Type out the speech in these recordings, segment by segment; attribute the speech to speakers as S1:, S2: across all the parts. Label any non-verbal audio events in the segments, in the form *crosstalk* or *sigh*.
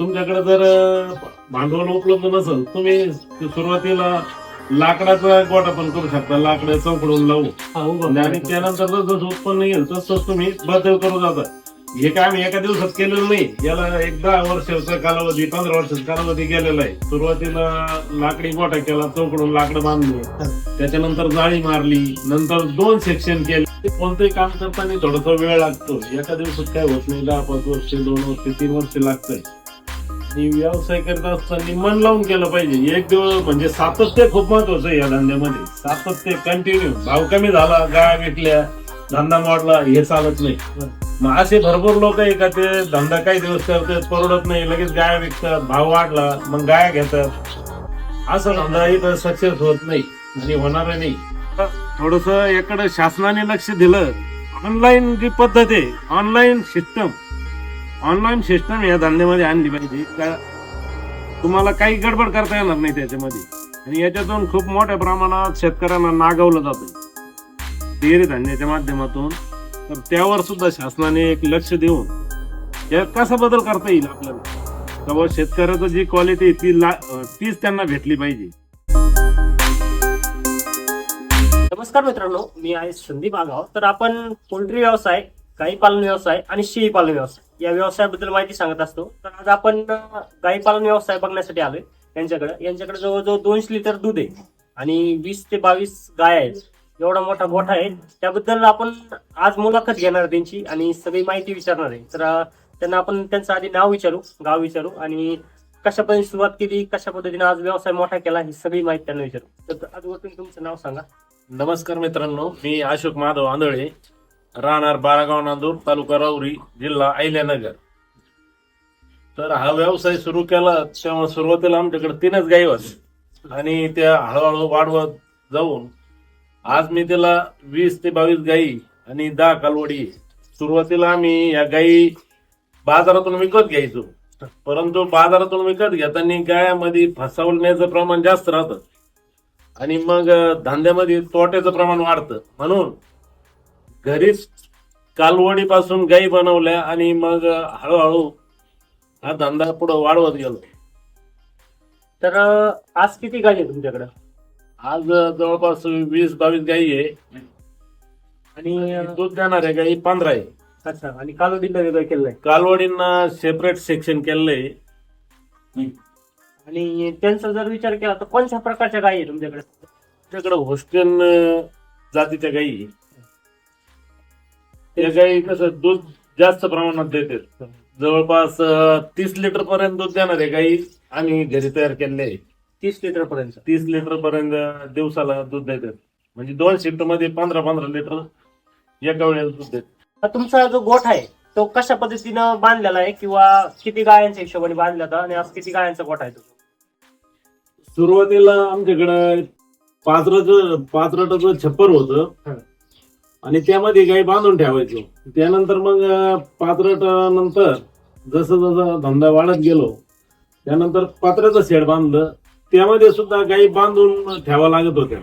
S1: तुमच्याकडे जर भांडवल उपलब्ध नसेल तुम्ही सुरुवातीला लाकडाचा गोटा पण करू शकता. लाकड चौकडून लावू. आणि त्यानंतर जसं उत्पन्न येईल तसं तुम्ही बदल करू जाता. हे आम्ही एका दिवसात केलेलं नाही. याला एक दहा वर्षाचा कालावधी पंधरा वर्षाचा कालावधी गेलेला आहे. सुरुवातीला लाकडी गोटा केला चौकडून लाकडं बांधले. त्याच्यानंतर जाळी मारली. नंतर दोन सेक्शन केले. कोणतंही काम करताना थोडासा वेळ लागतो. एका दिवसात काय होत नाही. दहा पाच वर्ष दोन वर्ष तीन वर्ष लागतंय. आणि व्यवसाय करत असताना मन लावून केलं पाहिजे. एक दिवस म्हणजे सातत्य खूप महत्वाचं आहे या धंद्यामध्ये. सातत्य कंटिन्यू भाव कमी झाला गाय विकल्या धंदा मोडला हे चालत नाही. मग असे भरपूर लोक आहे का ते धंदा काही दिवस करतात परवडत नाही लगेच गाय विकतात भाव वाढला मग गाय घेतात. असं धंदा इथं सक्सेस होत नाही आणि होणार नाही. थोडस एकडे शासनाने लक्ष दिलं. ऑनलाईन जी पद्धत आहे ऑनलाईन सिस्टम ऑनलाईन सिस्टम या धंद्यामध्ये आणली पाहिजे. का तुम्हाला काही गडबड करता येणार नाही त्याच्यामध्ये. आणि याच्यातून खूप मोठ्या प्रमाणात शेतकऱ्यांना नागवलं जातं. डेअरी धान्याच्या माध्यमातून. तर त्यावर सुद्धा शासनाने एक लक्ष देऊन यात कसा बदल करता येईल आपल्याला? तेव्हा शेतकऱ्याचं जी क्वालिटी ती ला तीच त्यांना भेटली पाहिजे.
S2: नमस्कार मित्रांनो मी आहे संदीप आगाव. तर आपण पोल्ट्री व्यवसाय गाई पालन व्यवसाय आणि शेळी पालन व्यवसाय या व्यवसायाबद्दल माहिती सांगत असतो. तर आज आपण गाई पालन व्यवसाय बघण्यासाठी आलोय यांच्याकडे. यांच्याकडे जवळजवळ दोनशे लिटर दूध आहे आणि वीस ते बावीस गाय आहेत. एवढा मोठा गोठा आहे. त्याबद्दल आपण आज मुलाखत घेणार त्यांची आणि सगळी माहिती विचारणार आहे. तर त्यांना आपण त्यांचं आधी नाव विचारू गाव विचारू आणि कशा पद्धतीने सुरुवात केली कशा पद्धतीने आज व्यवसाय मोठा केला ही सगळी माहिती त्यांना विचारू. तर आज तुमचं नाव सांगा.
S1: नमस्कार मित्रांनो मी अशोक माधव आंधळे. राहणार बाळागाव नांदूर तालुका राऊरी जिल्हा अहिल्यानगर. तर हा व्यवसाय सुरू केला तेव्हा सुरुवातीला आमच्याकडे तीनच गायी होते आणि त्या हळूहळू वाढवत जाऊन आज मी त्याला वीस ते बावीस गायी आणि दहा कालवडी सुरुवातीला आम्ही या गायी बाजारातून विकत घ्यायचो. परंतु बाजारातून विकत घेताना गायामध्ये फसवण्याचं प्रमाण जास्त राहतं. आणि मग धंद्यामध्ये तोट्याचं प्रमाण वाढतं. म्हणून घरीच कालवडीपासून गायी बनवल्या आणि मग हळूहळू हा धंदा पुढे वाढवत गेलो.
S2: तर आज किती गाई आहे तुमच्याकडे?
S1: आज जवळपास वीस बावीस गायी आहे.
S2: आणि
S1: दूध देणाऱ्या गायी पंधरा आहे
S2: अच्छा आणि कालोडीला वेगळं केलंय?
S1: कालवडींना सेपरेट सेक्शन केलंय.
S2: आणि त्यांचा जर विचार केला तर कोणत्या प्रकारच्या गाई आहे तुमच्याकडे?
S1: त्याच्याकडे होस्टेन जातीच्या गायी आहे. त्या गायी कसं दूध जास्त प्रमाणात देतात जवळपास तीस लिटर पर्यंत दूध देणारे गायी आम्ही घरी तयार केलेले आहे.
S2: तीस लिटर पर्यंत.
S1: तीस लिटर पर्यंत दिवसाला दूध देतात. म्हणजे दोन शिफ्टमध्ये पंधरा पंधरा लिटर एका वेळेला दूध
S2: तर तुमचा जो गोठ आहे तो कशा पद्धतीनं बांधलेला आहे किंवा किती गायांच्या हिशोबाने बांधला होता आणि आज किती गायांचा गोठा आहे तो?
S1: सुरुवातीला आमच्याकडं पाचराचं पाचराटाचं छप्पर होतं. आणि त्यामध्ये गाई बांधून ठेवायचो. त्यानंतर मग पाचराट नंतर जसं जसं धंदा वाढत गेलो त्यानंतर पात्राचं शेड बांधलं त्यामध्ये सुद्धा गाई बांधून ठेवा लागत होत्या.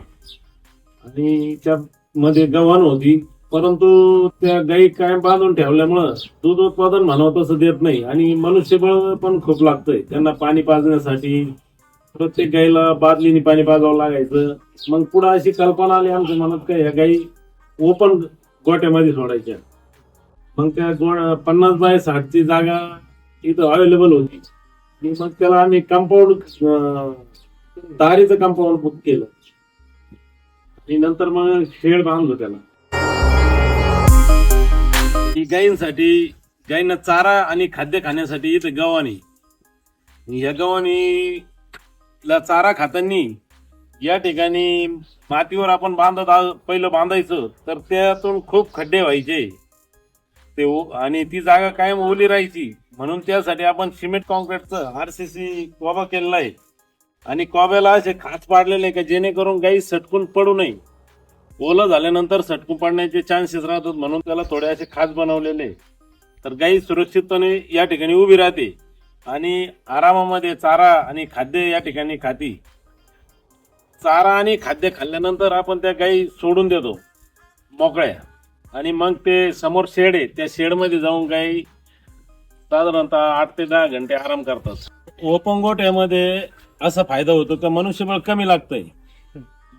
S1: आणि त्यामध्ये गव्हाण होती परंतु त्या गाई कायम बांधून ठेवल्यामुळं दूध उत्पादन म्हणावं तसं देत नाही. आणि मनुष्यबळ पण खूप लागतंय. त्यांना पाणी पाजण्यासाठी प्रत्येक गाईला बादलीने पाणी पाजावं लागायचं. मग पुढे अशी कल्पना आली आमच्या मनात काय ह्या गाई ओपन गोट्यामध्ये सोडायच्या. मग त्या गो पन्नास बाय साठची जागा इथं अवेलेबल होती. आणि मग त्याला आम्ही कंपाऊंड दारीचं कंपाऊंड बुक केलं. आणि नंतर मग शेड बांधलो त्याला. गाईंसाठी गायींसाठी गायींना चारा आणि खाद्य खाण्यासाठी इथं गव्हाणी. या गव्हाणीला चारा खातानी या ठिकाणी मातीवर आपण बांधत पहिलं बांधायचं तर त्यातून खूप खड्डे व्हायचे. ते आणि ती जागा कायम ओली राहायची. म्हणून त्यासाठी आपण सिमेंट कॉन्क्रीटचं सी कोबा केलेला आहे. आणि कोब्याला असे खाच पाडलेले आहे का जेणेकरून गाई सटकून पडू नये. ओलं झाल्यानंतर सटकून पडण्याचे चान्सेस राहतात म्हणून त्याला थोडे असे खाच बनवलेले तर गाई सुरक्षितपणे या ठिकाणी उभी राहते. आणि आरामामध्ये चारा आणि खाद्य या ठिकाणी खाती. चारा आणि खाद्य खाल्ल्यानंतर आपण त्या गाई सोडून देतो मोकळ्या. आणि मग ते समोर शेड आहे त्या शेडमध्ये जाऊन गाई साधारणतः आठ ते दहा घंटे आराम करतात. ओपंगोट्यामध्ये असा फायदा होतो का मनुष्यबळ कमी लागतंय.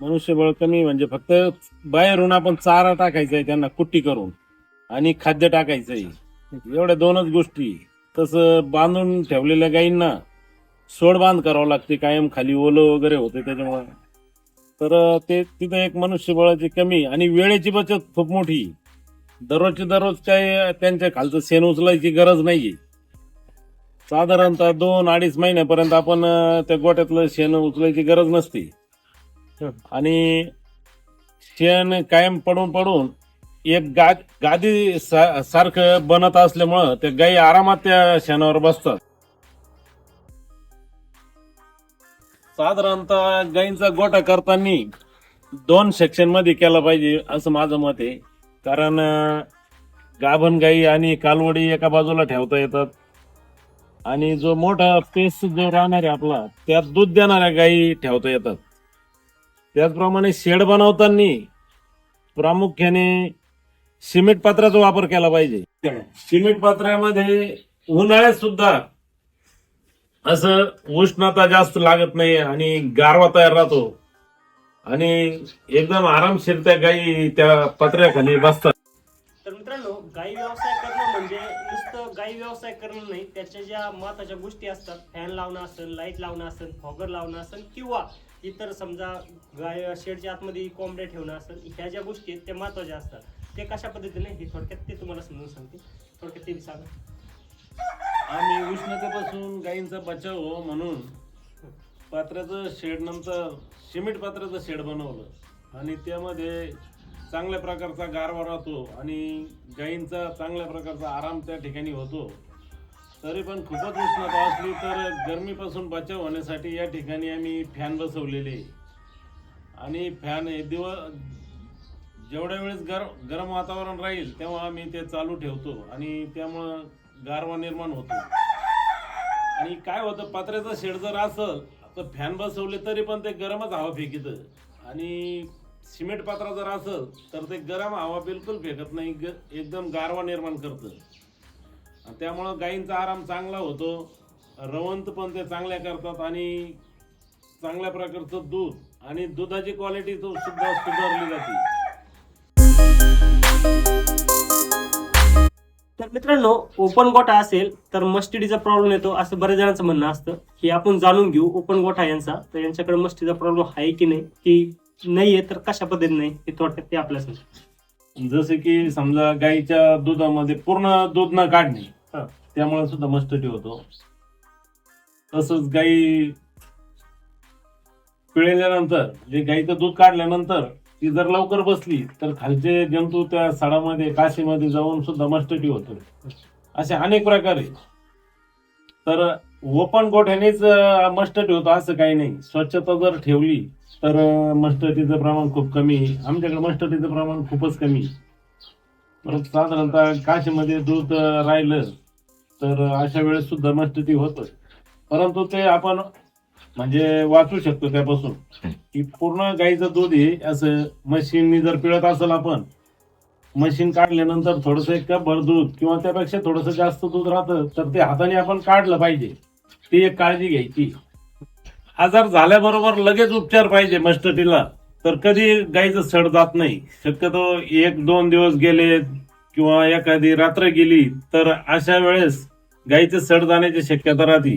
S1: मनुष्यबळ कमी म्हणजे फक्त बाहेरून आपण चारा टाकायचा आहे त्यांना कुट्टी करून आणि खाद्य टाकायचंय. एवढ्या दोनच गोष्टी. तसं बांधून ठेवलेल्या गायींना सोड बांध करावं लागते कायम खाली ओलं वगैरे होते त्याच्यामुळे. तर ते तिथं एक मनुष्यबळाची कमी आणि वेळेची बचत खूप मोठी दररोजची दररोज काय त्यांच्या खालचं शेण उचलायची गरज नाहीये. साधारणतः दोन अडीच महिन्यापर्यंत आपण त्या गोट्यातलं शेण उचलायची गरज नसते. आणि शेण कायम पडून पडून एक गा गादी सारखं बनत असल्यामुळं त्या गायी आरामात त्या शेणावर बसतात. साधारणतः गायींचा गोठा करताना दोन सेक्शनमध्ये केला पाहिजे असं माझं मत आहे. कारण गाभण गाई आणि कालवडी एका बाजूला ठेवता येतात. आणि जो मोठा पेस जो राहणार आहे आपला त्यात दूध देणाऱ्या गायी ठेवता येतात. त्याचप्रमाणे शेड बनवताना प्रामुख्याने सिमेंट पात्राचा वापर केला पाहिजे. सिमेंट पात्रामध्ये उन्हाळ्यात सुद्धा असं उष्णता जास्त लागत नाही आणि गारवा तयार राहतो. आणि एकदम आरामशीर त्या गायी त्या पत्र्याखाली बसतात.
S2: तर मित्रांनो गाई व्यवसाय करणं म्हणजे नुसतं गाई व्यवसाय करणं नाही त्याच्या ज्या महत्त्वाच्या गोष्टी असतात फॅन लावणं असेल लाइट लावणं असेल फॉगर लावणं असेल किंवा इतर समजा गाय शेडच्या आतमध्ये कोंबड्या ठेवणं असेल ह्या ज्या गोष्टी आहेत त्या महत्त्वाच्या असतात. ते कशा पद्धतीने हे थोडक्यात ते तुम्हाला समजून सांगते. थोडक्यात ते सांगा.
S1: आम्ही उष्णतेपासून गायींचा बचाव हो म्हणून पात्राचं शेड नंतर सिमेंट पात्राचं शेड बनवलं. आणि त्यामध्ये चांगल्या प्रकारचा गारवा राहतो आणि गायींचा चांगल्या प्रकारचा आराम त्या ठिकाणी होतो. तरी पण खूपच उष्णता असली तर गरमीपासून बचाव होण्यासाठी या ठिकाणी आम्ही फॅन बसवलेले. आणि फॅन हे दिवस जेवढ्या वेळेस गर गरम वातावरण राहील तेव्हा आम्ही ते चालू ठेवतो. आणि त्यामुळं गारवा निर्माण होतो. आणि काय होतं पत्र्याचा शेड जर असल तर फॅन बसवले तरी पण ते गरमच हवा फेकित. आणि सिमेंट पात्रा जर असल तर ते गरम हवा बिलकुल फेकत नाही ग- एकदम गारवा निर्माण करतं. त्यामुळं गायींचा आराम चांगला होतो. रवंत पण ते चांगल्या करतात आणि चांगल्या प्रकारचं दूध आणि दुधाची क्वालिटी तो सुद्धा सुधारली जाते.
S2: मित्रांनो ओपन गोठा असेल तर मस्टिडीचा प्रॉब्लेम येतो असं बऱ्याच जणांचं म्हणणं असतं. की आपण जाणून घेऊ ओपन गोठा यांचा. तर यांच्याकडे मस्टीचा प्रॉब्लेम आहे की नाही? की नाहीये तर कशा पद्धतीने? नाही हे थोडक्यात ते आपल्या
S1: जसे की समजा गाईच्या दुधामध्ये पूर्ण दूध न काढणे. त्यामुळे सुद्धा मस्टटी होतो. तसंच गाई पिळल्यानंतर जे गाईचं दूध काढल्यानंतर ती जर लवकर बसली तर खालचे जंतू त्या सडामध्ये काशीमध्ये जाऊन सुद्धा मस्टटी होतो असे अनेक प्रकार आहे तर ओपन गोठ्यानेच मस्टटी होतो असं काही नाही. स्वच्छता जर ठेवली तर मस्टटीचं प्रमाण खूप कमी आहे. आमच्याकडे मस्टटीचं प्रमाण खूपच कमी परत साधारणतः काशीमध्ये दूध राहिलं तर अशा वेळेस सुद्धा मस्टटी होतं. परंतु ते आपण म्हणजे वाचू शकतो त्यापासून. की पूर्ण गाईचं दूध हे असं मशीननी जर पिळत असेल आपण मशीन काढल्यानंतर थोडस एक कप भर दूध किंवा त्यापेक्षा थोडस जास्त दूध राहतं तर ते हाताने आपण काढलं पाहिजे. ती एक काळजी घ्यायची. आजार झाल्याबरोबर लगेच उपचार पाहिजे मस्टटीला तर कधी गाईचं सड जात नाही. शक्यतो एक दोन दिवस गेले किंवा एखादी रात्र गेली तर अशा वेळेस गाईचे सड जाण्याची शक्यता राहते.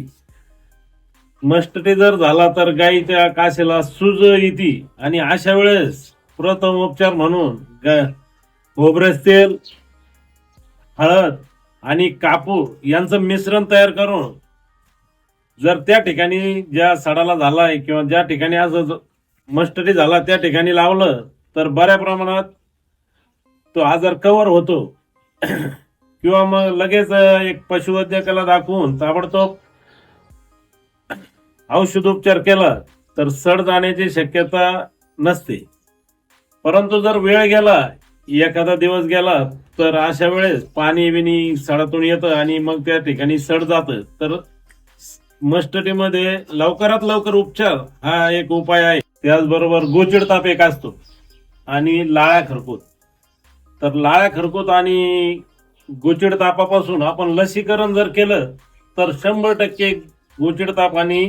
S1: मस्टटी जर झाला तर गाईच्या काशेला सूज येते. आणि अशा वेळेस प्रथम उपचार म्हणून ग- तेल हळद आणि कापूर यांचं मिश्रण तयार करून जर त्या ठिकाणी ज्या सडाला झालाय किंवा ज्या ठिकाणी आज ज- मस्टडी झाला त्या ठिकाणी लावलं तर बऱ्या प्रमाणात तो आजार कव्हर होतो. *clears throat* किंवा मग लगेच एक पशुवैद्यकाला दाखवून ताबडतोब औषधोपचार केला तर सड जाण्याची शक्यता नसते. परंतु जर वेळ गेला एखादा दिवस गेला तर अशा वेळेस पाणी बिनी सडातून येतं आणि मग त्या ठिकाणी सड जातं. तर मस्टटीमध्ये लवकरात लवकर उपचार हा एक उपाय आहे. त्याचबरोबर गोचिड ताप एक असतो आणि लाळ्या खरकूत तर लाळ्या खरकूत आणि गोचिड तापापासून आपण लसीकरण जर केलं तर शंभर टक्के गोचिड ताप आणि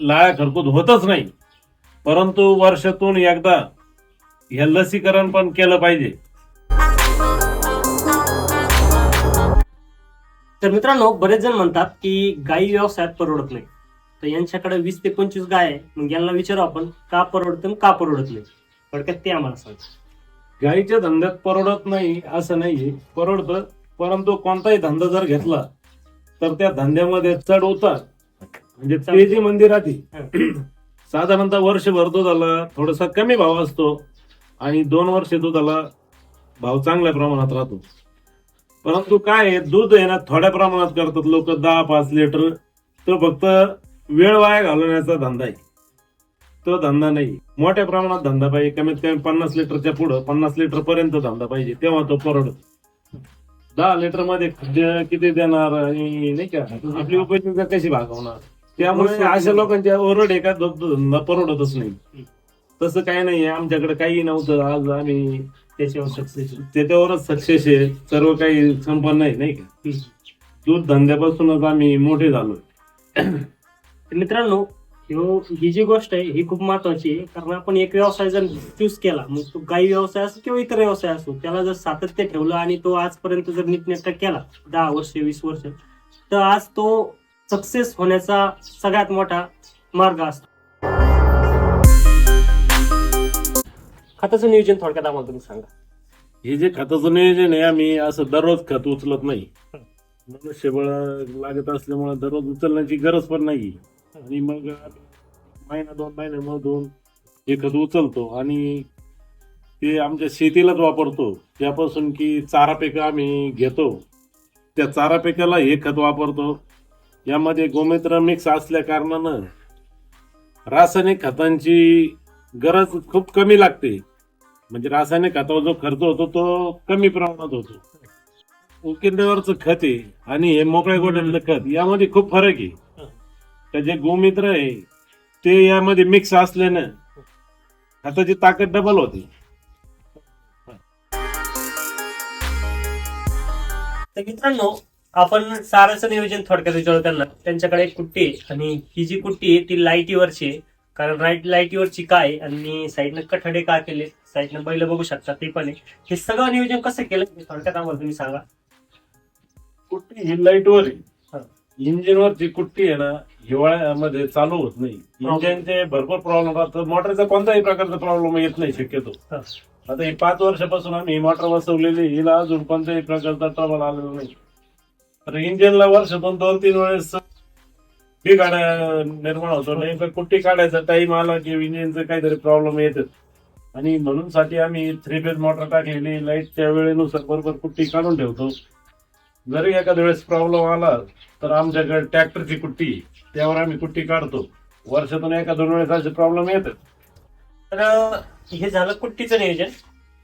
S1: लाळ्या खरकूत होतच नाही. परंतु वर्षातून एकदा हे लसीकरण पण केलं पाहिजे.
S2: तर मित्रांनो बरेच जण म्हणतात की गाई व्यवसायात परवडत नाही. तर यांच्याकडे वीस ते पंचवीस गाय आहे. मग यांना विचारू आपण का परवडतं आणि का परवडत नाही? थोडक्यात ते आम्हाला सांग.
S1: गाईच्या धंद्यात परवडत नाही असं नाही परवडतं परंतु कोणताही धंदा जर घेतला तर त्या धंद्यामध्ये चढ उतार. म्हणजे तेजी मंदी राहते साधारणतः वर्षभर दुधाला थोडासा कमी भाव असतो आणि दोन वर्ष दुधाला भाव चांगल्या प्रमाणात राहतो. परंतु काय आहे, दूध आहे ना थोड्या प्रमाणात करतात लोक दहा पाच लिटर. तो फक्त वेळ वाया घालवण्याचा धंदा आहे. तो धंदा नाही. मोठ्या प्रमाणात धंदा पाहिजे कमीत कमी पन्नास लिटरच्या पुढं पन्नास लिटर पर्यंत धंदा पाहिजे तेव्हा तो परवडत. दहा लिटरमध्ये ज- किती देणार आणि नाही का? आपली उपयोगिता कशी भागवणार त्यामुळे अशा लोकांच्या ओरड आहे का? धंदा परवडतच नाही. तसं काही नाही आमच्याकडे काही नव्हतं. आज आम्ही
S2: त्याच्यावर सक्सेस
S1: त्याच्यावरच सक्सेस आहे. सर्व काही संपन्न आहे नाही का? दूध धंद्यापासूनच आम्ही मोठे झालो
S2: मित्रांनो ह्यो ही जी गोष्ट आहे ही खूप महत्वाची आहे. कारण आपण एक व्यवसाय जर चूज केला मग तो गाई व्यवसाय असो किंवा इतर व्यवसाय असो त्याला जर सातत्य ठेवलं आणि तो आजपर्यंत जर नीटनेटका केला दहा वर्ष वीस वर्ष तर आज तो सक्सेस होण्याचा सगळ्यात मोठा मार्ग असतो. खताचं नियोजन थोडक्यात आम्हाला तुम्ही सांगा.
S1: हे जे खताचं नियोजन आहे आम्ही असं दररोज खत उचलत नाही. मनुष्यबळ लागत असल्यामुळे दररोज उचलण्याची गरज पण नाही. आणि मग आम्ही महिना दोन महिन्यामधून हे खत उचलतो आणि ते आमच्या शेतीलाच वापरतो. त्यापासून की चारा पिकं आम्ही घेतो. त्या चारा पिकाला हे खत वापरतो. यामध्ये गोमित्र मिक्स असल्या कारणानं रासायनिक खतांची गरज खूप कमी लागते. म्हणजे रासायनिक खतावर जो खर्च होतो तो कमी प्रमाणात होतो. उकिरड्यावरचं खत आहे आणि हे मोकळ्या गोड्यातलं खत यामध्ये खूप फरक आहे. तर जे गोमित्र आहे ते यामध्ये मिक्स असल्यानं खताची ताकद डबल होते.
S2: तर मित्रांनो आपण चाराचं नियोजन थोडक्यात विचारू त्यांना. त्यांच्याकडे एक कुट्टी आहे आणि ही जी कुट्टी आहे ती लाईटीवरची आहे. कारण राईट लाईटीवरची काय आणि साईडनं कठडे का केले साईडनं बैल बघू शकता ते पण आहे. हे सगळं नियोजन कसं केलं हे थोडक्यात आम्हाला तुम्ही सांगा.
S1: कुट्टी ही लाईटवर
S2: हा.
S1: इंजिनवरची कुट्टी आहे ना हिवाळ्यामध्ये चालू होत नाही. इंजिनचे भरपूर प्रॉब्लेम राहतात मोटरचा कोणताही प्रकारचा प्रॉब्लेम येत नाही शक्यतो.
S2: हा.
S1: आता ही पाच वर्षापासून आम्ही मोटर बसवलेली हिला अजून कोणत्याही प्रकारचा ट्रबल आलेला नाही. तर इंजिनला वर्षातून दोन तीन वेळेस बिघाड निर्माण होतो. नाही तर कुट्टी काढायचा टाइम आला की इंजिनचं काहीतरी प्रॉब्लेम येतात आणि म्हणून साठी आम्ही थ्री फेज मोटर टाकलेली. लाईटच्या वेळेनुसार बरोबर कुट्टी काढून ठेवतो. जरी एखाद्या वेळेस प्रॉब्लेम आला तर आमच्याकडे ट्रॅक्टरची कुट्टी त्यावर आम्ही कुट्टी काढतो. वर्षातून एका दोन वेळेस असे प्रॉब्लेम येतात.
S2: तर हे झालं कुट्टीचं नियोजन.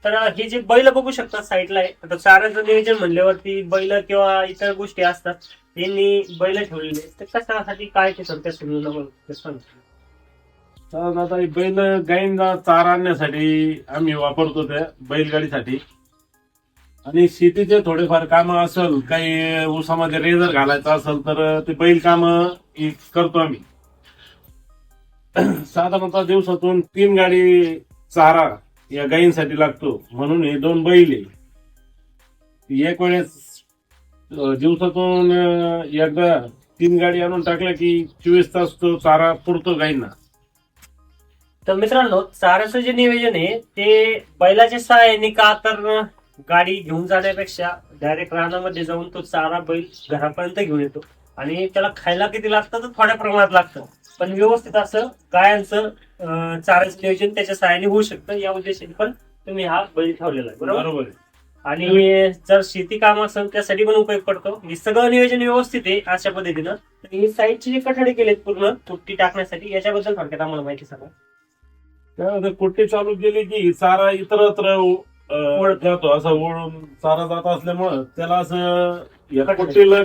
S2: तर हे जे बैल बघू शकतात साईडला आहे. आता चाऱ्याचं नियोजन म्हणल्यावरती बैल किंवा इतर गोष्टी असतात त्यांनी बैल ठेवलेले तर कशासाठी काय ते सध्या समजून
S1: आता बैल गाईंना चारा आणण्यासाठी आम्ही वापरतो त्या बैलगाडीसाठी. आणि शेतीचे थोडेफार काम असेल काही ऊसामध्ये रेझर घालायचं असेल तर ते बैल काम करतो आम्ही. साधारणतः दिवसातून तीन गाडी चारा या गायींसाठी लागतो. म्हणून हे दोन बैल आहे. एक वेळेस दिवसातून एकदा तीन गाडी आणून टाकल्या की चोवीस तास तो चारा पुरतो गायींना.
S2: तर मित्रांनो चाऱ्याचं जे नियोजन आहे ते बैलाच्या सहाय्याने का तर गाडी घेऊन जाण्यापेक्षा डायरेक्ट रानामध्ये जाऊन तो चारा बैल घरापर्यंत घेऊन येतो. आणि त्याला खायला किती लागतं तर थोड्या प्रमाणात लागतं. पण व्यवस्थित असं गायांचं चाऱ्याचं नियोजन त्याच्या सहाय्याने होऊ शकतं या उद्देशाने पण तुम्ही हा बैल ठेवलेला आहे बरोबर. आणि जर शेती काम असेल त्यासाठी पण उपयोग पडतो हे सगळं नियोजन व्यवस्थित आहे अशा पद्धतीनं तर ही साईडची जे कठडे केलेत पूर्ण तुट्टी टाकण्यासाठी याच्याबद्दल थोडक्यात आम्हाला माहिती सांगा
S1: कुट्टी चालू केली की चारा इतरत्र. जातो असं वळून चारा जात असल्यामुळं त्याला असं. कुट्टीला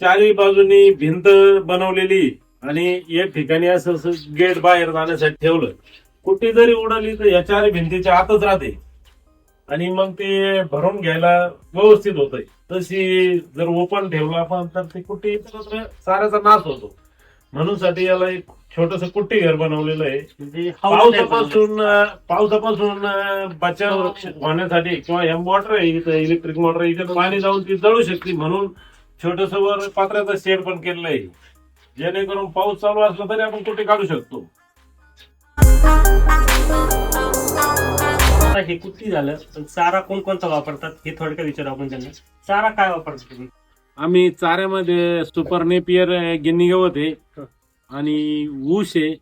S1: चारी बाजूनी भिंत बनवलेली आणि एक ठिकाणी असं असं गेट बाहेर जाण्यासाठी ठेवलं. कुट्टी जरी उडाली तर या चारी भिंतीच्या आतच राहते. आणि मग ते भरून घ्यायला व्यवस्थित होतंय. तशी जर ओपन ठेवलं आपण तर ते कुट्टी इतरत्र साऱ्याचा नाश होतो. म्हणून साठी याला एक छोटस कुट्टी घर बनवलेलं आहे.
S2: म्हणजे.
S1: पावसापासून पावसापासून बचाव होण्यासाठी किंवा एम मोटर आहे इथं इलेक्ट्रिक मोटर आहे इथे पाणी जाऊन ती जळू शकते म्हणून छोटस वर पात्र्याचं शेड पण केलेलं आहे. जेणेकरून पाऊस चालू असला तरी आपण कुठे काढू शकतो?
S2: आता हे कुठली झालं? पण चारा कोणकोणता वापरतात? हे थोडक्यात विचारू आपण त्यांना. चारा काय वापरतात तुम्ही?
S1: आम्ही चाऱ्यामध्ये सुपर नेपियर गिन्नी गवत आहे आणि ऊस आहे.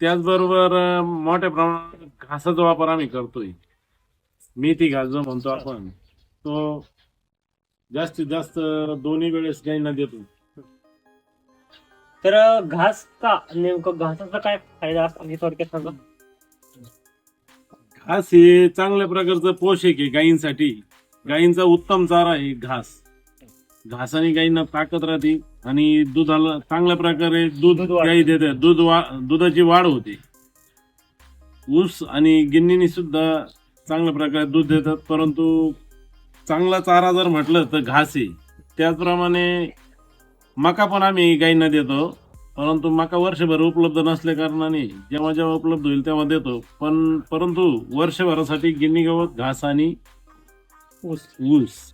S1: त्याचबरोबर अं, मोठ्या प्रमाणात घासाचा वापर आम्ही करतोय. मेथी घास जो म्हणतो आपण तो जास्तीत जास्त दोन्ही वेळेस गाईंना देतो.
S2: तर घास का नेमकं घासाचा काय फायदा असतो? हे थोडक्यात सांगा.
S1: घास हे चांगल्या प्रकारचं पोषक आहे गायींसाठी. गायींचा उत्तम चारा आहे घास. घासाने गायींना ताकद राहते आणि दुधाला चांगल्या प्रकारे दूध
S2: दूध वाढतं.
S1: गायी देते. दूध वा दुधाची वाढ होते. ऊस आणि गिन्नीनी सुद्धा चांगल्या प्रकारे दूध देतात. परंतु चांगला चारा जर म्हटलं तर घास आहे. त्याचप्रमाणे मका पण आम्ही गायींना देतो परंतु मका वर्षभर उपलब्ध नसल्या कारणाने जेव्हा जेव्हा उपलब्ध होईल तेव्हा देतो. पण परंतु वर्षभरासाठी गिन्नी गवत घास आणि
S2: ऊस.
S1: ऊस.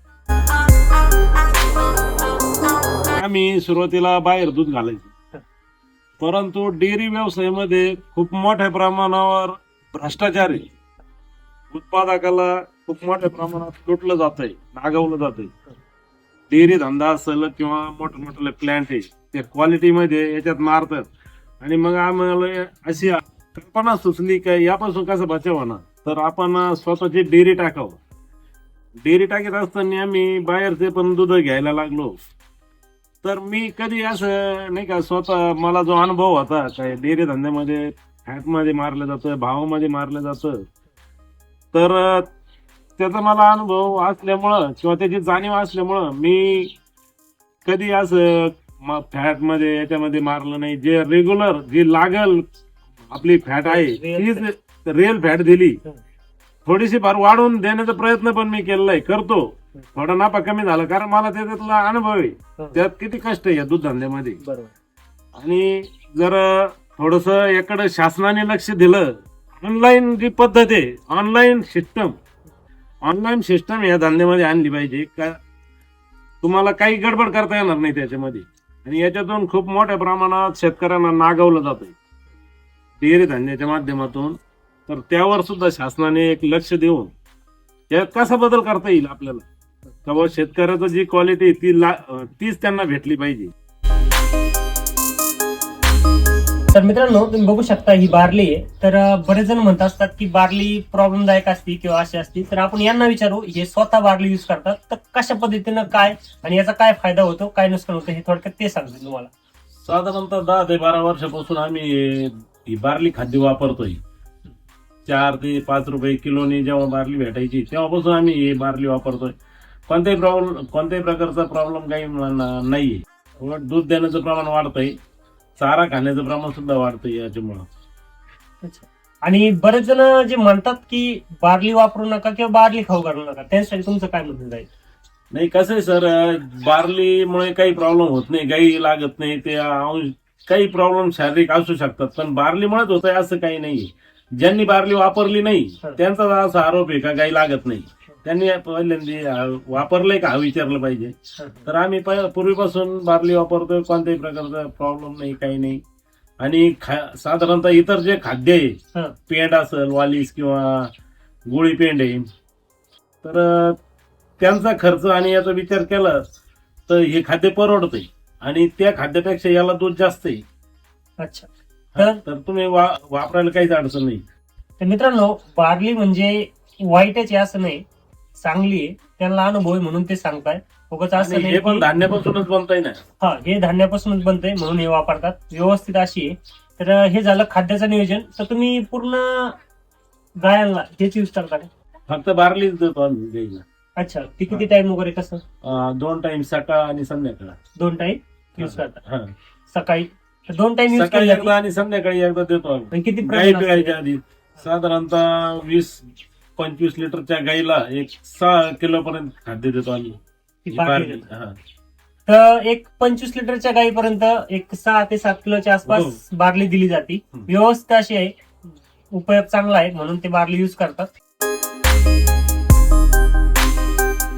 S1: आम्ही सुरुवातीला बाहेर दूध घालायचो. परंतु डेअरी व्यवसायामध्ये खूप मोठ्या प्रमाणावर भ्रष्टाचार आहे. उत्पादकाला खूप मोठ्या प्रमाणात लुटलं जात आहे नागवलं जात आहे डेअरी धंदा असेल किंवा मोठं मोठे प्लॅन्ट आहे ते क्वालिटीमध्ये याच्यात मारतात. आणि मग आम्हाला अशी कल्पना सुचली की यापासून कसं बचाव होणार? तर आपण स्वतःची डेअरी टाकावं. डेअरी टाकत असताना आम्ही बाहेरचे पण दूध घ्यायला लागलो. तर मी कधी असं नाही का स्वतः मला जो अनुभव होता काय डेअरी धंद्यामध्ये फॅटमध्ये मारलं जातं भावामध्ये मारलं जातं. तर त्याचा मला अनुभव असल्यामुळं किंवा त्याची जाणीव असल्यामुळं मी कधी असं फॅटमध्ये याच्यामध्ये मारलं नाही. जे रेग्युलर जी लागल आपली फॅट आहे तीच रिअल फॅट दिली. थोडीशी फार वाढवून देण्याचा प्रयत्न पण मी केलेला करतो. थोडा नापा कमी झाला कारण मला त्याच्यातला अनुभव आहे. त्यात किती कष्ट आहे या दूध धंद्यामध्ये आणि जर थोडस याकडे शासनाने लक्ष दिलं ऑनलाईन जी पद्धत आहे ऑनलाईन सिस्टम ऑनलाईन सिस्टम या धंद्यामध्ये आणली पाहिजे का? तुम्हाला काही गडबड करता येणार नाही त्याच्यामध्ये. आणि याच्यातून खूप मोठ्या प्रमाणात शेतकऱ्यांना नागवलं जातंय. डेअरी धंद्याच्या माध्यमातून. तर त्यावर सुद्धा शासनाने एक लक्ष देऊन त्यात कसा बदल करता येईल आपल्याला? तेव्हा शेतकऱ्याचं जी क्वालिटी ती ला तीच त्यांना भेटली पाहिजे.
S2: तर मित्रांनो तुम्ही बघू शकता ही बार्ली आहे. तर बरेच जण म्हणत असतात की बारली प्रॉब्लेमदायक असते किंवा अशी असते. तर आपण यांना विचारू हे स्वतः बार्ली युज करतात. तर कशा पद्धतीनं काय आणि याचा काय फायदा होतो काय नुकसान होतं हे थोडक्यात ते सांगतो तुम्हाला.
S1: साधारणतः दहा ते बारा वर्षापासून आम्ही ही बार्ली खाद्य वापरतोय. चार ते पाच रुपये किलोनी जेव्हा बार्ली भेटायची तेव्हापासून आम्ही हे बार्ली वापरतोय. कोणत्याही प्रॉब्लेम कोणत्याही प्रकारचा प्रॉब्लेम काही न- नाहीये. दूध देण्याचं प्रमाण वाढतंय. चारा खाण्याचं प्रमाण सुद्धा वाढतंय याच्यामुळं.
S2: आणि बरेच जण जे म्हणतात की बारली वापरू नका किंवा बारली खाऊ घालू नका त्यासाठी तुमचं काय म्हणणं जाईल
S1: नाही कसं आहे सर बार्लीमुळे काही प्रॉब्लेम होत नाही गाई लागत नाही ते अंश काही प्रॉब्लेम शारीरिक असू शकतात पण बार्लीमुळेच होत आहे असं काही नाही ज्यांनी बार्ली वापरली नाही त्यांचा असा आरोप आहे का गाई लागत नाही? त्यांनी पहिल्यांदा वापरलंय का? हा विचारलं पाहिजे. तर आम्ही पूर्वीपासून बार्ली वापरतोय कोणत्याही प्रकारचा प्रॉब्लेम नाही काही नाही. आणि खा- साधारणतः इतर जे खाद्य आहे. पेंड असेल वालीस किंवा गोळी पेंड आहे तर त्यांचा खर्च आणि याचा विचार केला तर हे खाद्य परवडतंय. आणि त्या खाद्यापेक्षा याला दूध जास्त आहे.
S2: अच्छा. तर
S1: तुम्ही वा- वापरायला काहीच अडचण नाही.
S2: तर मित्रांनो बारली म्हणजे वाईटच आहे असं नाही. चांगली आहे. त्यांना अनुभव आहे म्हणून ते सांगताय. उगाच असं नाही
S1: हे पण
S2: की-
S1: धान्यापासूनच बनतंय ना.
S2: हा हे धान्यापासूनच बनतंय म्हणून हे वापरतात. व्यवस्थित अशी आहे. तर हे झालं खाद्याचं नियोजन. तर तुम्ही पूर्ण गायांना हेच यूज करता का?
S1: फक्त बारलीच देतो आम्ही गाईला
S2: अच्छा ती किती टाइम वगैरे कसं?
S1: अं, दोन टाइम सकाळ आणि संध्याकाळ.
S2: दोन टाइम यूज करता.
S1: हा.
S2: सकाळी तर दोन टाइम यूज
S1: सकाळी
S2: केले
S1: एकदा आणि संध्याकाळी एकदा देतो आम्ही.
S2: किती
S1: गाई
S2: प्रमाण असतं?
S1: पिळायच्या आधी. साधारणतः वीस पंचवीस लिटरच्या गाईला एक सहा किलो पर्यंत खाद्य देतो आम्ही.
S2: ती
S1: ही हा.
S2: तर एक पंचवीस लिटरच्या गाईपर्यंत एक सहा ते सात किलोच्या आसपास बारली दिली जाते.
S1: हम्म.
S2: व्यवस्था अशी आहे उपयोग चांगला आहे म्हणून ते बारली युज करतात.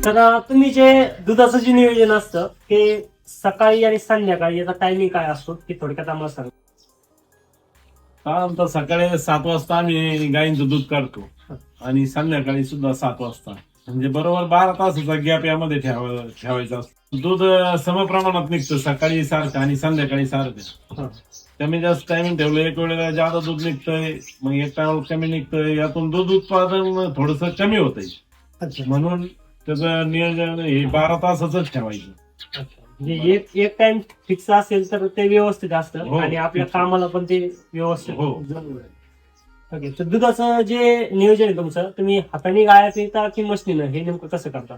S2: तर अं, तुम्ही जे दुधाचं जे नियोजन असतं ते सकाळी आणि संध्याकाळी याचा टायमिंग काय असतो ते थोडक्यात आम्हाला सांगा.
S1: त्यानंतर सकाळी सात वाजता आम्ही गायींचं दूध काढतो. आणि संध्याकाळी सुद्धा सात वाजता. म्हणजे बरोबर बारा तासाचा गॅप यामध्ये ठेवा ठेवायचा असतो. दूध समप्रमाणात निघतं. सकाळी सारखं आणि संध्याकाळी सारखं. कमी जास्त टायमिंग ठेवलं एक वेळेला जादा दूध निघतंय मग एक टायमाला कमी निघतंय. यातून दूध उत्पादन थोडस कमी होतंय. म्हणून त्याचं नियोजन हे बारा तासाच ठेवायचं.
S2: म्हणजे एक एक टाइम फिक्स असेल तर ते व्यवस्थित असतं
S1: हो,
S2: आणि आपल्या. कामाला पण ते व्यवस्थित
S1: हो.
S2: ओके तर दुधाचं जे नियोजन आहे तुमचं तुम्ही हाताने गाया पिता की मशीनं हे नेमकं कसं करता?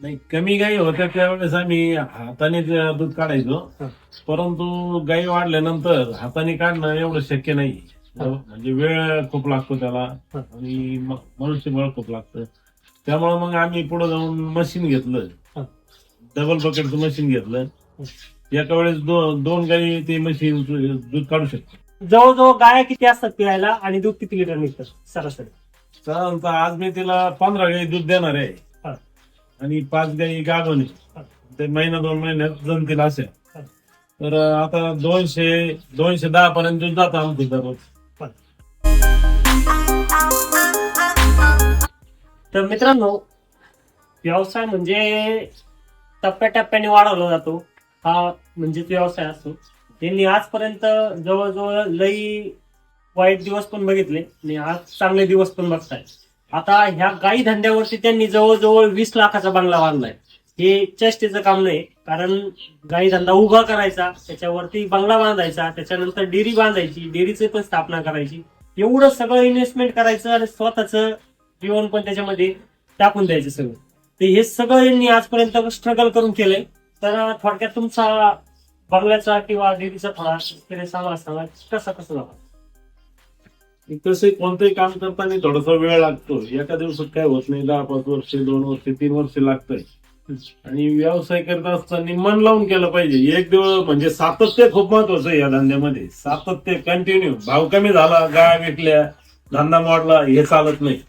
S1: नाही कमी गाई होत्या त्यावेळेस आम्ही हाताने दूध काढायचो. परंतु गाई वाढल्यानंतर हाताने काढणं एवढं शक्य नाही. म्हणजे वेळ खूप लागतो त्याला. आणि मनुष्यबळ खूप लागतं. त्यामुळे मग आम्ही पुढे जाऊन मशीन घेतलं. डबल बकेटचं मशीन घेतलं. एका वेळेस दोन गाई ते मशीन दूध काढू शकतो.
S2: जवळजवळ गाया किती असतात पिळायला आणि दूध किती लिटर निघतं सरासरी
S1: त्यानंतर आज मी तिला पंधरा गाई दूध देणार आहे. आणि पाच गाई.
S2: हं.
S1: ते महिना दोन महिन्यात जमतील असे
S2: हं.
S1: तर आता दोनशे दोनशे दहा पर्यंत दूध जातं आमचं दररोज
S2: तर मित्रांनो व्यवसाय म्हणजे टप्प्याटप्प्याने वाढवला जातो हा म्हणजेच व्यवसाय असतो त्यांनी आजपर्यंत जवळजवळ लई वाईट दिवस पण बघितले आणि आज चांगले दिवस पण बघताय. आता ह्या गाई धंद्यावरती त्यांनी जवळजवळ वीस लाखाचा बंगला बांधलाय. हे चेष्टेचं काम नाही कारण गाई धंदा उभा करायचा त्याच्यावरती बंगला बांधायचा त्याच्यानंतर डेअरी बांधायची डेअरीची पण स्थापना करायची. एवढं सगळं इन्व्हेस्टमेंट करायचं आणि स्वतःचं जीवन पण त्याच्यामध्ये टाकून द्यायचं सगळं. तर हे सगळं यांनी आजपर्यंत स्ट्रगल करून केलंय. तर थोडक्यात तुमचा बंगल्याचा किंवा डेअरीचा थोडा experience आम्हाला सांगा कसं कसं झालं
S1: तसे कोणतंही काम करताना थोडासा वेळ लागतो. एका दिवसात काय होत नाही दहा पाच वर्ष दोन वर्ष तीन वर्ष लागतंय. आणि व्यवसाय करत असताना मन लावून केलं पाहिजे. एक दिवस म्हणजे सातत्य खूप महत्वाचं आहे या धंद्यामध्ये. सातत्य कंटिन्यू भाव कमी झाला गाय विकल्या धंदा मोडला हे चालत नाही.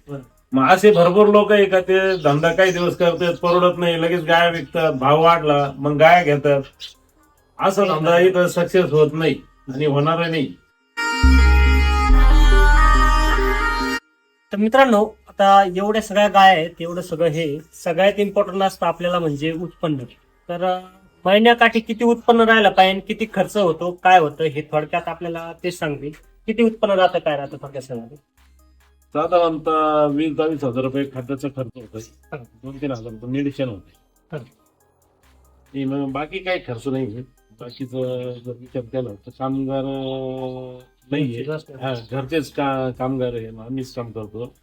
S1: मग असे भरपूर लोक आहे का ते धंदा काही दिवस करतात परवडत नाही लगेच गाय विकतात भाव वाढला मग गाय घेतात. असं धंदा इथं सक्सेस होत नाही आणि होणार नाही.
S2: तर मित्रांनो आता एवढ्या सगळ्या गाय आहेत एवढं सगळं हे. सगळ्यात इम्पॉर्टंट असतं आपल्याला म्हणजे उत्पन्न. तर महिन्याकाठी किती उत्पन्न राहायला पाहिजे आणि किती खर्च होतो काय होतं हे थोडक्यात आपल्याला तेच सांगतील. किती उत्पन्न राहतं काय राहतं थोडक्यात सांगा.
S1: साधारणतः वीस बावीस हजार रुपये खर्चाचा खर्च होतोय. दोन तीन हजार रुपये मेडिसिन होते बाकी काही खर्च नाही बाकीचं जर विचार केला तर कामगार नाहीये हा घरचेच का कामगार आहे मग आम्हीच काम करतो.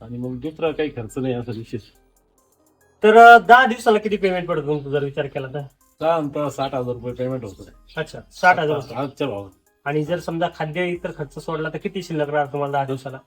S1: आणि मग दुसरा काही खर्च नाही असा विशेष.
S2: तर अं, दहा दिवसाला किती पेमेंट पडतो मग जर विचार केला तर?
S1: साधारणतः साठ हजार रुपये पेमेंट होतं.
S2: अच्छा साठ हजार रुपये.
S1: आजच्या भावात.
S2: आणि जर समजा खाद्य इतर खर्च सोडला तर किती शिल्लक राहतो तुम्हाला दहा दिवसाला?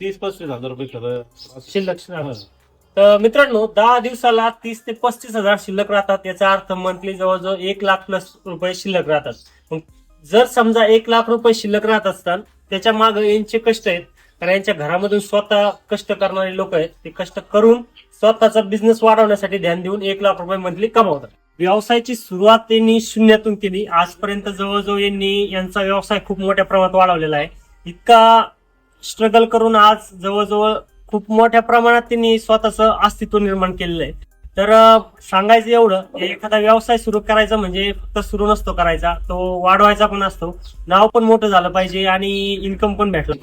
S1: तीस पस्तीस हजार रुपये खरं.
S2: शिल्लक राहतं. तर मित्रांनो दहा दिवसाला तीस ते पस्तीस हजार शिल्लक राहतात. याचा अर्थ मंथली जवळजवळ एक लाख प्लस रुपये शिल्लक राहतात. जर समजा एक लाख रुपये शिल्लक राहत असतात त्याच्यामागे यांचे कष्ट आहेत. कारण यांच्या घरामधून स्वतः कष्ट करणारे लोक आहेत. ते कष्ट करून स्वतःचा बिझनेस वाढवण्यासाठी ध्यान देऊन एक लाख रुपये मंथली कमावतात. व्यवसायाची सुरुवात त्यांनी शून्यातून केली. आजपर्यंत जवळजवळ यांनी यांचा व्यवसाय खूप मोठ्या प्रमाणात वाढवलेला आहे. इतका स्ट्रगल करून आज जवळजवळ खूप मोठ्या प्रमाणात त्यांनी स्वतःचं अस्तित्व निर्माण केलेलं आहे. तर सांगायचं एवढं एखादा व्यवसाय सुरू करायचा म्हणजे फक्त सुरू नसतो करायचा तो वाढवायचा पण असतो. नाव पण मोठं झालं पाहिजे आणि इन्कम पण भेटलं.